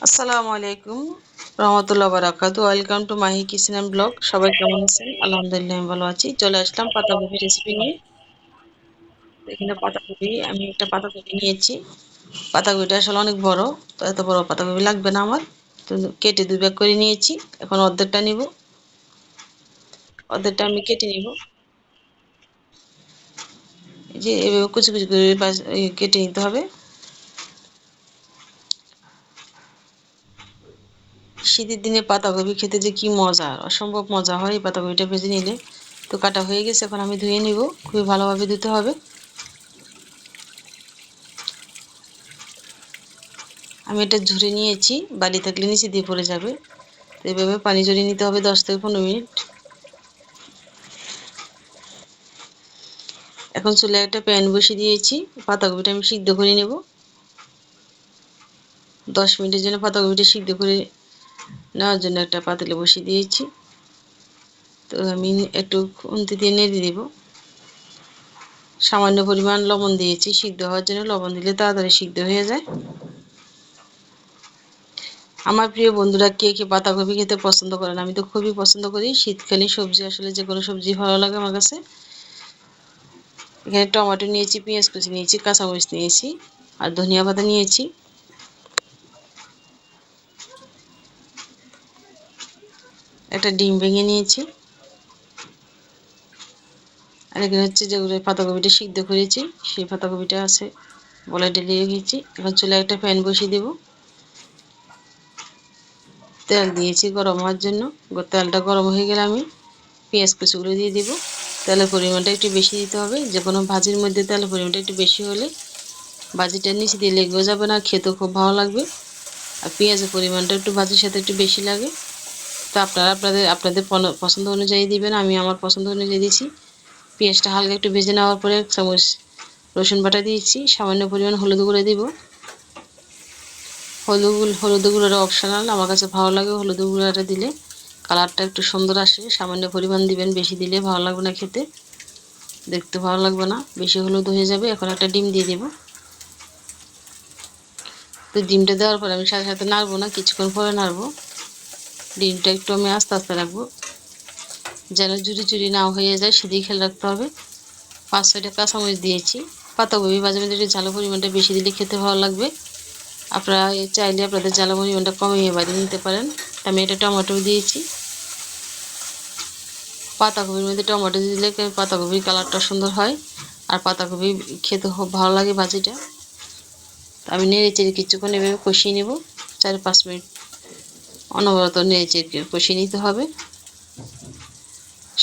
আসসালামু আলাইকুম, রহমতুল্লাহ বারাকাতু। Welcome to Mahi kitchen blog সবাই কেমন আছেন? আলহামদুলিল্লাহ, আমি ভালো আছি। চলে আসলাম পাতাকপি রেসিপি নিয়ে। এখানে পাতাকপি আমি একটা পাতাকপি নিয়েছি। পাতাকপিটা আসলে অনেক বড়, তো এত বড় পাতাকপি লাগবে না আমার। তো কেটে দুই ব্যাগ করে নিয়েছি। এখন অর্ধেকটা নিব। অর্ধেকটা আমি কেটে নিব। যে এভাবে কুচি কুচি করে কেটে নিতে হবে। শীতের দিনে পাতাকপি খেতে যে কি মজা, অসম্ভব মজা হয় এই পাতাকপিটা ভেজে নিলে। তো কাটা হয়ে গেছে, এখন আমি ধুয়ে নিব, খুবই ভালোভাবে ধুতে হবে। আমি এটা ঝুড়ে নিয়েছি বাড়ি থাকলে নিচে দিয়ে পড়ে যাবে। তো এভাবে পানি ঝরিয়ে নিতে হবে দশ থেকে পনেরো মিনিট। এখন চুলে একটা প্যান বসিয়ে দিয়েছি, পাতাকপিটা আমি সিদ্ধ করে নেব। দশ মিনিটের জন্য পাতাকপিটা সিদ্ধ করে নেওয়ার জন্য একটা পাতিলে বসিয়ে দিয়েছি। তো আমি একটু খুন্তি দিয়ে নেড়ে দেব। সামান্য পরিমাণ লবণ দিয়েছি। সিদ্ধ হওয়ার জন্য লবণ দিলে তাড়াতাড়ি সিদ্ধ হয়ে যায়। আমার প্রিয় বন্ধুরা, কে কে পাতাকপি খেতে পছন্দ করেন? আমি তো খুবই পছন্দ করি। শীতকালীন সবজি, আসলে যে কোনো সবজি ভালো লাগে আমার কাছে। এখানে টমেটো নিয়েছি, পেঁয়াজ কুচি নিয়েছি, কাঁচামরিচ নিয়েছি আর ধনিয়া পাতা নিয়েছি। একটা ডিম ভেঙে নিয়েছি। আর এখানে হচ্ছে যেগুলো পাতাকপিটা সিদ্ধ করেছি, সেই পাতাকপিটা আছে বলে ডেলিয়ে গেছি এখন চলে একটা প্যান বসিয়ে দেব। তেল দিয়েছি গরম হওয়ার জন্য। তেলটা গরম হয়ে গেলে আমি পেঁয়াজ কুচিগুলো দিয়ে দিব। তেলের পরিমাণটা একটু বেশি দিতে হবে। যে কোনো ভাজির মধ্যে তেলের পরিমাণটা একটু বেশি হলে ভাজিটা নিচে দিয়ে লেগেও যাবে না, খেতেও খুব ভালো লাগবে। আর পেঁয়াজের পরিমাণটা একটু ভাজির সাথে একটু বেশি লাগে। তো আপনারা আপনাদের আপনাদের পছন্দ অনুযায়ী দিবেন, আমি আমার পছন্দ অনুযায়ী দিয়েছি পেঁয়াজটা হালকা একটু ভেজে নেওয়ার পরে চামচ রসুন বাটা দিয়েছি, সামান্য পরিমাণ হলুদ গুঁড়ো দিব। হলুদ হলুদ গুঁড়োটা অপশনাল আমার কাছে ভালো লাগে হলুদ গুঁড়োটা দিলে। কালারটা একটু সুন্দর আসে, সামান্য পরিমাণ দিবেন, বেশি দিলে ভালো লাগবে না খেতে। দেখতে ভালো লাগবে না, বেশি হলুদ হয়ে যাবে, এখন একটা ডিম দিয়ে দেব। তো ডিমটা দেওয়ার পরে আমি সাথে সাথে নাড়বো না, কিছুক্ষণ পরে নাড়বো। ডিমটা একটু আমি আস্তে আস্তে রাখব। যেন চুরি চুরি না হয়ে যায়, সেদিকে খেয়াল রাখতে হবে। পাঁচ ছয়টা কাঁচামরিচ দিয়েছি। পাতাকপি মাঝে মাঝে একটু ঝালো পরিমাণটা বেশি দিলে খেতে ভালো লাগবে। আপনারা চাইলে আপনাদের জ্বালা পরিমাণটা কমিয়ে বাড়িয়ে নিতে পারেন। আমি এটা টমেটো দিয়েছি। পাতাকপির মধ্যে টমেটো দিলে পাতাকপির কালারটা সুন্দর হয়। আর পাতাকপি খেতে খুব ভালো লাগে ভাজিটা। আমি নেড়ে চেড়ে কিছুক্ষণ এভাবে কষিয়ে নেব। চার পাঁচ মিনিট অনবরত চেড়ে কষিয়ে নিতে হবে।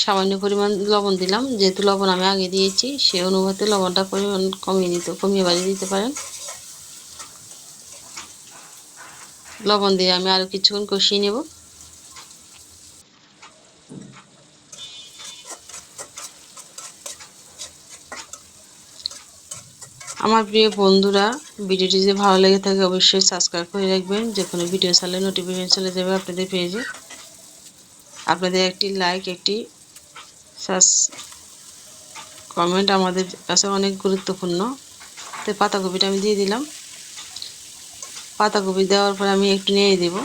সামান্য পরিমাণ লবণ দিলাম। যেহেতু লবণ আমি আগে দিয়েছি, সে অনুপাতে লবণটা পরিমাণ কমিয়ে দিতে কমিয়ে বাড়িয়ে দিতে পারেন। লবণ দিয়ে আমি আরও কিছুক্ষণ কষিয়ে নেব। আমার প্রিয় বন্ধুরা, ভিডিওটি যদি ভালো লেগে থাকে অবশ্যই সাবস্ক্রাইব করে রাখবেন। যে কোনো ভিডিও চালে নোটিফিকেশন চলে যাবে আপনাদের পেজে আপনাদের একটি লাইক একটি সাস কমেন্ট আমাদের কাছে অনেক গুরুত্বপূর্ণ। তো পাতাকপিটা আমি দিয়ে দিলাম। পাতাকপি দেওয়ার পর আমি একটু নিয়ে দেব।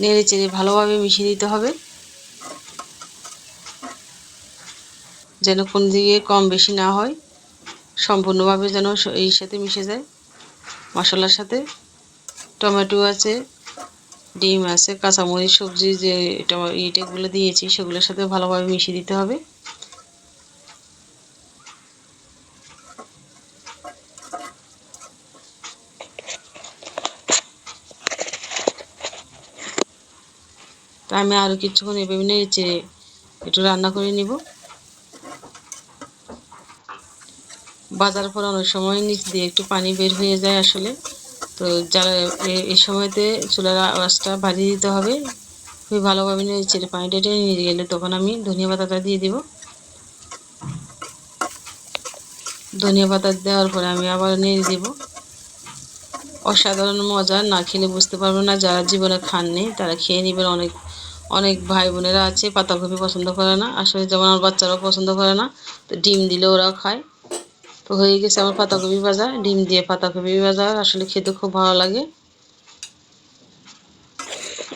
নেড়ে চেড়ে ভালোভাবে মিশিয়ে দিতে হবে। যেন কোন দিকে কম বেশি না হয়, সম্পূর্ণভাবে যেন এই সাথে মিশে যায়। মশলার সাথে টমেটো আছে, ডিম আছে, কাঁচামরিচ, সবজি যে ইটেগুলো দিয়েছি, সেগুলোর সাথে ভালোভাবে মিশিয়ে দিতে হবে। তা আমি আরও কিছুক্ষণ এভাবে নেড়েচে একটু রান্না করে নিব। বাজার পর অনেক সময় নিচ দিয়ে একটু পানি বের হয়ে যায় আসলে। তো যারা এই সময়তে চুলার আওয়াজটা বাড়িয়ে দিতে হবে, খুবই ভালোভাবে নিয়ে চেড়ে পানিটা টেনে নিয়ে গেলে তখন আমি ধনিয়া পাতাটা দিয়ে দিব। ধনিয়া পাতা দেওয়ার পরে আমি আবার নেড়ে দেব। অসাধারণ মজা, না খেলে বুঝতে পারব না। যারা জীবনে খাননি তারা খেয়ে নেবেন। অনেক অনেক ভাই বোনেরা আছে, পাতাকপি পছন্দ করে না। আসলে যেমন আমার বাচ্চারাও পছন্দ করে না, তো ডিম দিলে ওরাও খায়। তো হয়ে গেছে আমার পাতাকপি ভাজা, ডিম দিয়ে পাতাকপি ভাজা আসলে খেতে খুব ভালো লাগে।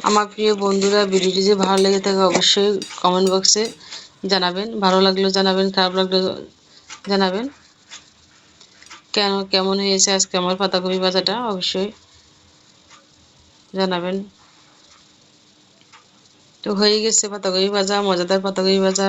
আমার প্রিয় বন্ধুরা, ভিডিওটি যে ভালো লেগে থাকে অবশ্যই কমেন্ট বক্সে জানাবেন। ভালো লাগলেও জানাবেন, খারাপ লাগলেও জানাবেন। কেন, কেমন হয়েছে আজকে আমার পাতাকপি ভাজাটা অবশ্যই জানাবেন। তো হয়ে গেছে পাতাকপি ভাজা, মজাদার পাতাকপি ভাজা।